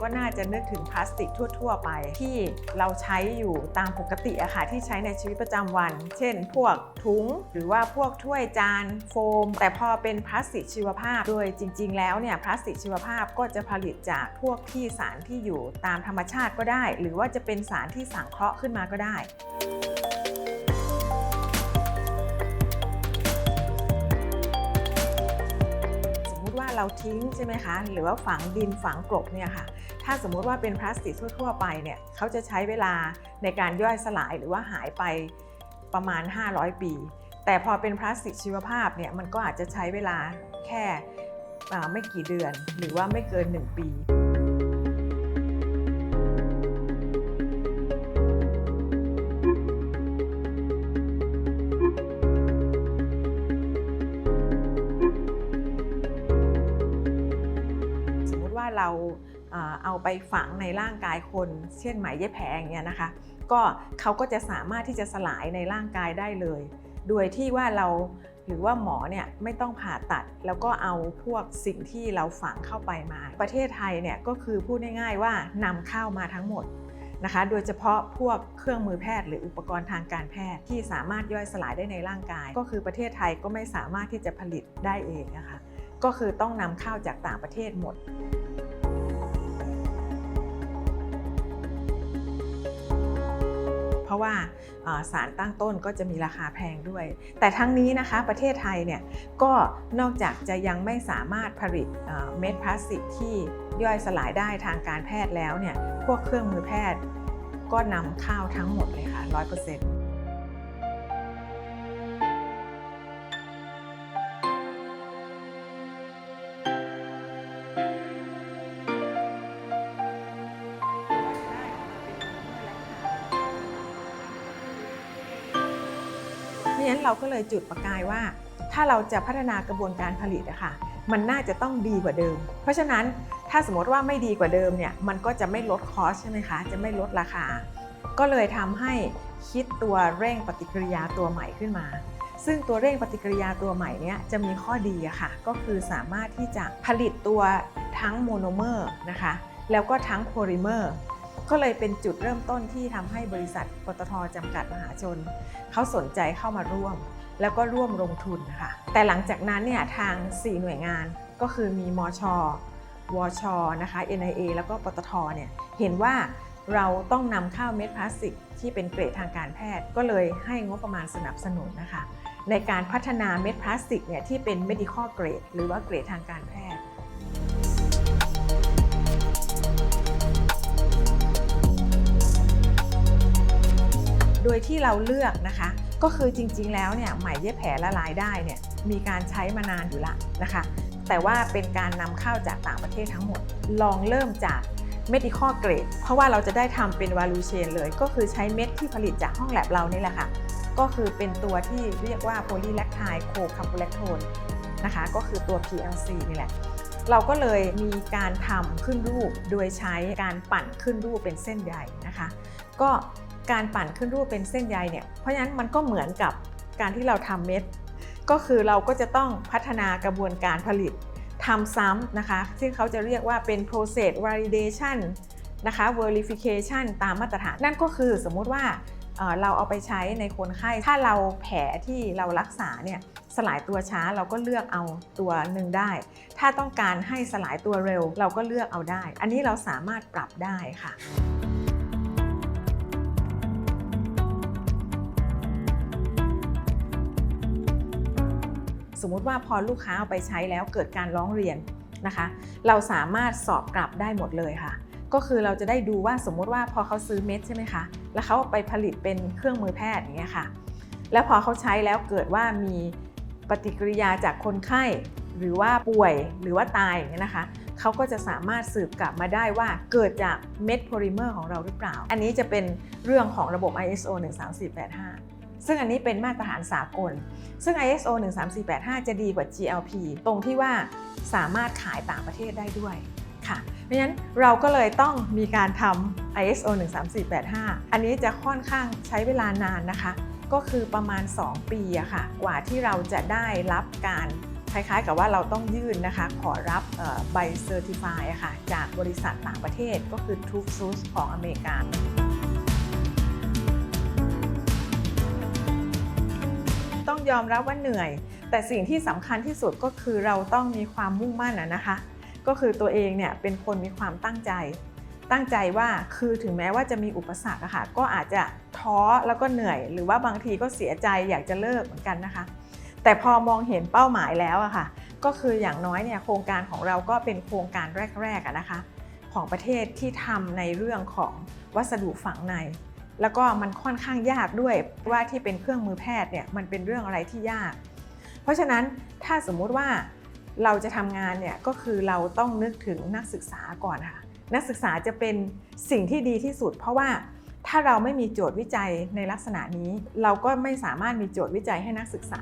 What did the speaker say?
ก็น่าจะนึกถึงพลาสติกทั่ว ๆ ไป ที่เราใช้อยู่ตามปกติอะค่ะที่ใช้ในชีวิตประจำวัน เช่น พวกถุง หรือว่าพวกถ้วยจานโฟม แต่พอเป็นพลาสติกชีวภาพ โดยจริง ๆ แล้วเนี่ยพลาสติกชีวภาพก็จะผลิตจากพวกที่สารที่อยู่ตามธรรมชาติก็ได้ หรือว่าจะเป็นสารที่สังเคราะห์ขึ้นมาก็ได้ เราทิ้งใช่ไหมคะ หรือว่าฝังดินฝังกลบเนี่ยค่ะ ถ้าสมมุติว่าเป็นพลาสติกทั่วๆไปเนี่ยเขาจะใช้เวลาในการย่อยสลายหรือว่าหายไปประมาณ 500 ปี แต่พอเป็นพลาสติกชีวภาพเนี่ยมันก็อาจจะใช้เวลาแค่ไม่กี่เดือน หรือว่าไม่เกิน 1 ปี เราเอาไปฝังในร่างกายคน เช่นไหมเย็บแผลอย่างเงี้ยนะคะ ก็เขาก็จะสามารถที่จะสลายในร่างกายได้เลย โดยที่ว่าเราหรือว่าหมอเนี่ยไม่ต้องผ่าตัดแล้วก็เอาพวกสิ่งที่เราฝังเข้าไปมา ประเทศไทยเนี่ยก็คือพูดง่ายๆว่านำเข้ามาทั้งหมดนะคะ โดยเฉพาะพวกเครื่องมือแพทย์หรืออุปกรณ์ทางการแพทย์ที่สามารถย่อยสลายได้ในร่างกาย ก็คือประเทศไทยก็ไม่สามารถที่จะผลิตได้เองนะคะก็คือต้องนำเข้าจากต่างประเทศหมด เพราะว่าสารตั้งต้นก็จะมีราคาแพงด้วย แต่ทั้งนี้นะคะประเทศไทยเนี่ยก็นอกจากจะยังไม่สามารถผลิตเอ่อเม็ดพลาสติกที่ย่อยสลายได้ทางการแพทย์แล้วเนี่ยพวกเครื่องมือแพทย์ก็นำเข้าทั้งหมดเลยค่ะ 100% ราะฉะนั้นเราก็เลยจุดประกายว่า ถ้าเราจะพัฒนากระบวนการผลิตอะค่ะมันน่าจะต้องดีกว่าเดิม เพราะฉะนั้นถ้าสมมติว่าไม่ดีกว่าเดิมเนี่ยมันก็จะไม่ลดคอสใช่ไหมคะ จะไม่ลดราคา ก็เลยทำให้คิดตัวเร่งปฏิกิริยาตัวใหม่ขึ้นมา ซึ่งตัวเร่งปฏิกิริยาตัวใหม่เนี้ยจะมีข้อดีอะค่ะ ก็คือสามารถที่จะผลิตตัวทั้งโมโนเมอร์นะคะ แล้วก็ทั้งโพลิเมอร์ ก็เลยเป็นจุดเริ่มต้นที่ทำให้บริษัทปตทจำกัดมหาชน เขาสนใจเข้ามาร่วม แล้วก็ร่วมลงทุนนะคะแต่หลังจากนั้นเนี่ยทาง 4 หน่วยงานก็คือมีมอชวอชนะคะ NIA แล้วก็ปตทเนี่ยเห็นว่าเราต้องนำเข้าเม็ดพลาสติก ที่เป็นเกรดทางการแพทย์ ก็เลยให้งบประมาณสนับสนุนนะคะ ในการพัฒนาเม็ดพลาสติกเนี่ยที่เป็น medical grade หรือว่าเกรดทางการแพทย์ ยที่เราเลือกนะคะ ก็คือจริงๆแล้วเนี่ยไหมเย็บแผลละลายได้เนี่ยมีการใช้มานานอยู่ละนะคะ แต่ว่าเป็นการนำเข้าจากต่างประเทศทั้งหมด ลองเริ่มจาก medical grade เพราะว่าเราจะได้ทำเป็น value chain เลย ก็คือใช้เม็ดที่ผลิตจากห้องแลบเรานี่แหละค่ะ ก็คือเป็นตัวที่เรียกว่า polylactide co-caprolactone นะคะ ก็คือตัว PLC นี่แหละเราก็เลยมีการทำขึ้นรูปโดยใช้การปั่นขึ้นรูปเป็นเส้นใยนะคะ ก็ การปั่นขึ้นรูปเป็นเส้นใยเนี่ยเพราะฉะนั้นมันก็เหมือนกับการที่เราทำเม็ด ก็คือเราก็จะต้องพัฒนากระบวนการผลิตทำซ้ำนะคะ ซึ่งเขาจะเรียกว่าเป็น process validation นะคะ verification ตามมาตรฐาน นั่นก็คือสมมุติว่าเราเอาไปใช้ในคนไข้ ถ้าเราแผลที่เรารักษาเนี่ยสลายตัวช้าเราก็เลือกเอาตัวหนึ่งได้ ถ้าต้องการให้สลายตัวเร็ว เราก็เลือกเอาได้ อันนี้เราสามารถปรับได้ค่ะ สมมุติว่าพอลูกค้าเอาไปใช้แล้วเกิดการร้องเรียนนะคะ เราสามารถสอบกลับได้หมดเลยค่ะ ก็คือเราจะได้ดูว่าสมมุติว่าพอเขาซื้อเม็ดใช่ไหมคะ แล้วเขาเอาไปผลิตเป็นเครื่องมือแพทย์อย่างเงี้ยค่ะ แล้วพอเขาใช้แล้วเกิดว่ามีปฏิกิริยาจากคนไข้หรือว่าป่วยหรือว่าตายอย่างเงี้ยนะคะเขาก็จะสามารถสืบกลับมาได้ว่าเกิดจากเม็ดโพลิเมอร์ของเราหรือเปล่า อันนี้จะเป็นเรื่องของระบบ ISO 13485 ซึ่งอันนี้เป็นมาตรฐานสากล ซึ่ง ISO 13485 จะดีกว่า GLP ตรงที่ว่าสามารถขายต่างประเทศได้ด้วยค่ะ เพราะฉะนั้นเราก็เลยต้องมีการทำ ISO 13485 อันนี้จะค่อนข้างใช้เวลานานนะคะ ก็คือประมาณ 2 ปีอะค่ะ กว่าที่เราจะได้รับการคล้ายๆ กับว่าเราต้องยื่นนะคะ ขอรับใบเซอร์ติฟายอะค่ะ จากบริษัทต่างประเทศก็คือ Truth Source ของอเมริกา ยอมรับว่าเหนื่อย แต่สิ่งที่สำคัญที่สุดก็คือเราต้องมีความมุ่งมั่นอะนะคะ ก็คือตัวเองเนี่ยเป็นคนมีความตั้งใจ ตั้งใจว่าคือถึงแม้ว่าจะมีอุปสรรคอะค่ะก็อาจจะท้อแล้วก็เหนื่อย หรือว่าบางทีก็เสียใจอยากจะเลิกเหมือนกันนะคะ แต่พอมองเห็นเป้าหมายแล้วอะค่ะ ก็คืออย่างน้อยเนี่ยโครงการของเราก็เป็นโครงการแรกๆนะคะ ของประเทศที่ทำในเรื่องของวัสดุฝังใน แล้วก็มันค่อนข้างยากด้วยว่าที่เป็นเครื่องมือแพทย์เนี่ยมันเป็นเรื่องอะไรที่ยาก เพราะฉะนั้นถ้าสมมุติว่าเราจะทำงานเนี่ยก็คือเราต้องนึกถึงนักศึกษาก่อนค่ะ นักศึกษาจะเป็นสิ่งที่ดีที่สุด เพราะว่าถ้าเราไม่มีโจทย์วิจัยในลักษณะนี้ เราก็ไม่สามารถมีโจทย์วิจัยให้นักศึกษา